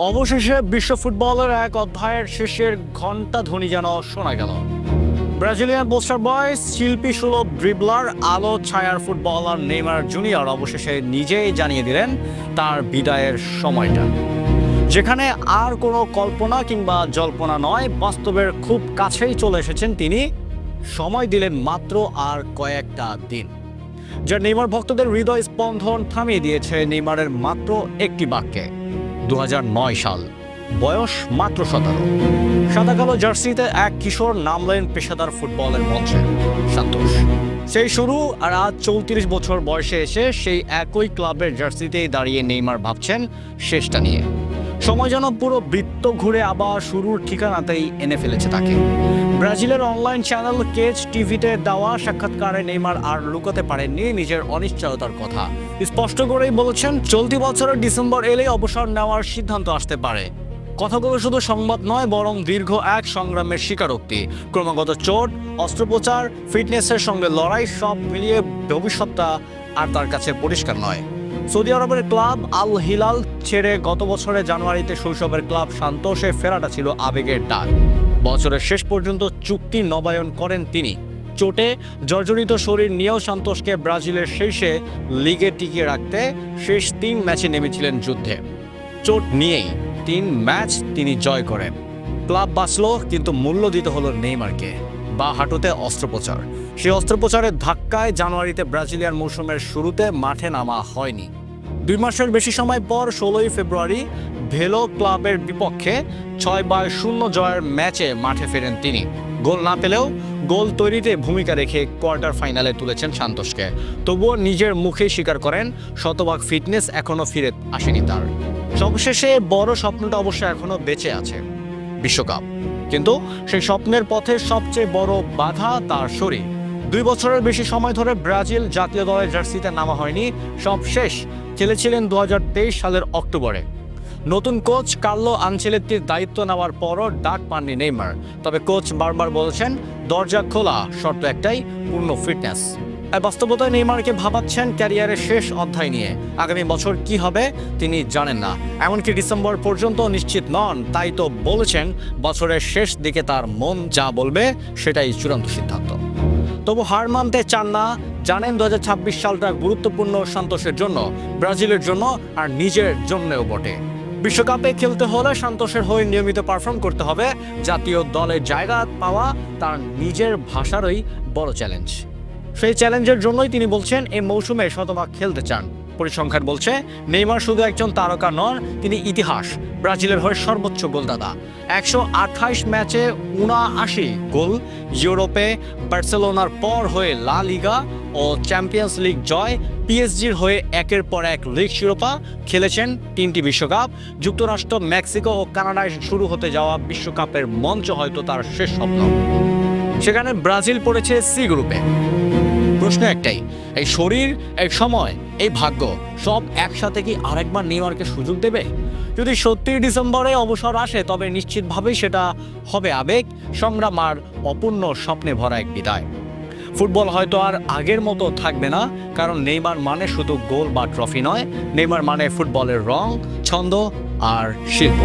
অবশেষে বিশ্ব ফুটবলের এক অধ্যায়ের শেষের ঘণ্টা ধ্বনি যেন শোনা গেল। ব্রাজিলিয়ান পোস্টার বয়স শিল্পী সুলভ ড্রিবলার, আলো ছায়ার ফুটবলার নেইমার জুনিয়র অবশেষে নিজেই জানিয়ে দিলেন তার বিদায়ের সময়টা। যেখানে আর কোনো কল্পনা কিংবা জল্পনা নয়, বাস্তবের খুব কাছেই চলে এসেছেন তিনি। সময় দিলেন মাত্র আর কয়েকটা দিন। যা নেইমার ভক্তদের হৃদয় স্পন্দন থামিয়ে দিয়েছে নেইমারের মাত্র একটি বাক্যে। দু সাল। বয়স মাত্র সতেরো। সাদা কালো জার্সিতে এক কিশোর নামলেন পেশাদার ফুটবলের মঞ্চে, সন্তোষ। সেই শুরু আর আজ চৌত্রিশ বছর বয়সে এসে সেই একই ক্লাবের জার্সিতেই দাঁড়িয়ে নেইমার ভাবছেন শেষটা নিয়ে। সময় যেন পুরো বৃত্ত ঘুরে আবার শুরুর ঠিকানাতেই এনে ফেলেছে তাকে। ব্রাজিলের অনলাইন চ্যানেল কেজ টিভিতে দেওয়া সাক্ষাৎকারে নেইমার আর লুকাতে পারেননি নিজের অনিশ্চয়তার কথা। স্পষ্ট করেই বলেছেন, চলতি বছরের ডিসেম্বর এলেই অবসর নেওয়ার সিদ্ধান্ত আসতে পারে। কথাগুলো শুধু সংবাদ নয়, বরং দীর্ঘ এক সংগ্রামের স্বীকারোক্তি। ক্রমাগত চোট, অস্ত্রোপচার, ফিটনেসের সঙ্গে লড়াই সব মিলিয়ে ভবিষ্যৎটা আর তার কাছে পরিষ্কার নয়। সৌদি আরবের ক্লাব আল হিলাল ছেড়ে গত বছরের জানুয়ারিতে শৈশবের ক্লাব সান্তোষে ফেরাটা ছিল আবেগের ডাক। বছরের শেষ পর্যন্ত চুক্তি নবায়ন করেন তিনি। চোটে জর্জরিত শরীর নিয়েও সান্তোষকে ব্রাজিলের শীর্ষে লিগে টিকিয়ে রাখতে শেষ তিন ম্যাচে নেমেছিলেন যুদ্ধে। চোট নিয়েই তিন ম্যাচ তিনি জয় করেন। ক্লাব বাঁচল কিন্তু মূল্য দিতে হলো নেইমারকে। বা হাঁটুতে অস্ত্রোপচার। সেই অস্ত্রোপচারের ধাক্কায় জানুয়ারিতে ব্রাজিলিয়ান মৌসুমের শুরুতে মাঠে নামা হয়নি। দুই মাসের বেশি সময় পর ষোলোই ফেব্রুয়ারি ভেলো ক্লাবের বিপক্ষে ছয় বাই শূন্য জয়ের ম্যাচে মাঠে ফেরেন তিনি। গোল না পেলেও গোল তৈরিতে ভূমিকা রেখে কোয়ার্টার ফাইনালে তুলেছেন সান্তোষকে। তবুও নিজের মুখেই স্বীকার করেন, শতভাগ ফিটনেস এখনও ফিরে আসেনি তার। সবশেষে বড় স্বপ্নটা অবশ্য এখনও বেঁচে আছে, বিশ্বকাপ। কিন্তু সেই স্বপ্নের পথে সবচেয়ে বড় বাধা তার শরীর। দুই বছরের বেশি সময় ধরে ব্রাজিল জাতীয় দলের জার্সিতে নামা হয়নি। সব শেষ খেলেছিলেন দু হাজার তেইশ সালের অক্টোবরে। নতুন কোচ কার্লো আনচেলেত্তির দায়িত্ব নেওয়ার পরও ডাক পাননি নেইমার। তবে কোচ বারবার বলছেন, দরজা খোলা, শর্ত একটাই, পূর্ণ ফিটনেস। আর বাস্তবতায় নেইমারকে ভাবাচ্ছেন ক্যারিয়ারের শেষ অধ্যায় নিয়ে। আগামী বছর কি হবে, তিনি জানেন না। এমনকি ডিসেম্বর পর্যন্ত নিশ্চিত নন, তাই তো বলেছেন, বছরের শেষ দিকে তার মন যা বলবে, সেটাই চূড়ান্ত সিদ্ধান্ত। তবু হার মানতে চান না, জানেন দু হাজার ছাব্বিশ সালটা গুরুত্বপূর্ণ সন্তোষের জন্য, ব্রাজিলের জন্য আর নিজের জন্যও বটে। বিশ্বকাপে খেলতে হলে সন্তোষের হয়ে নিয়মিত পারফর্ম করতে হবে, জাতীয় দলের জায়গা পাওয়া তার নিজের ভাষারই বড় চ্যালেঞ্জ। সেই চ্যালেঞ্জের জন্যই তিনি বলছেন এই মৌসুমে শতভাগ খেলতে চান। পরিসংখ্যান বলছে, নেইমার শুধু একজন তারকা নন, তিনি ইতিহাস, ব্রাজিলের হয়ে সর্বোচ্চ গোলদাতা। একশো আঠাইশ ম্যাচে উনআশি গোল, ইউরোপে বার্সেলোনার পর হয়ে লা লিগা ও চ্যাম্পিয়ন্স লিগ জয়, পিএসজির হয়ে একের পর এক লিগ শিরোপা খেলেছেন তিনটি বিশ্বকাপ। যুক্তরাষ্ট্র, মেক্সিকো ও কানাডায় শুরু হতে যাওয়া বিশ্বকাপের মঞ্চ হয়তো তার শেষ স্বপ্ন। সেখানে ব্রাজিল পড়েছে সি গ্রুপে। প্রশ্ন একটাই, এই শরীর, এই সময় এই ভাগ্য সব একসাথে কি আরেকবার নেইমারকে সুযোগ দেবে? যদি সত্যি ডিসেম্বরে অবসর আসে, তবে নিশ্চিতভাবেই সেটা হবে আবেগ, সংগ্রাম আর অপূর্ণ স্বপ্নে ভরা এক বিদায়। ফুটবল হয়তো আর আগের মতো থাকবে না, কারণ নেইমার মানে শুধু গোল বা ট্রফি নয়, নেইমার মানে ফুটবলের রং, ছন্দ আর শিল্প।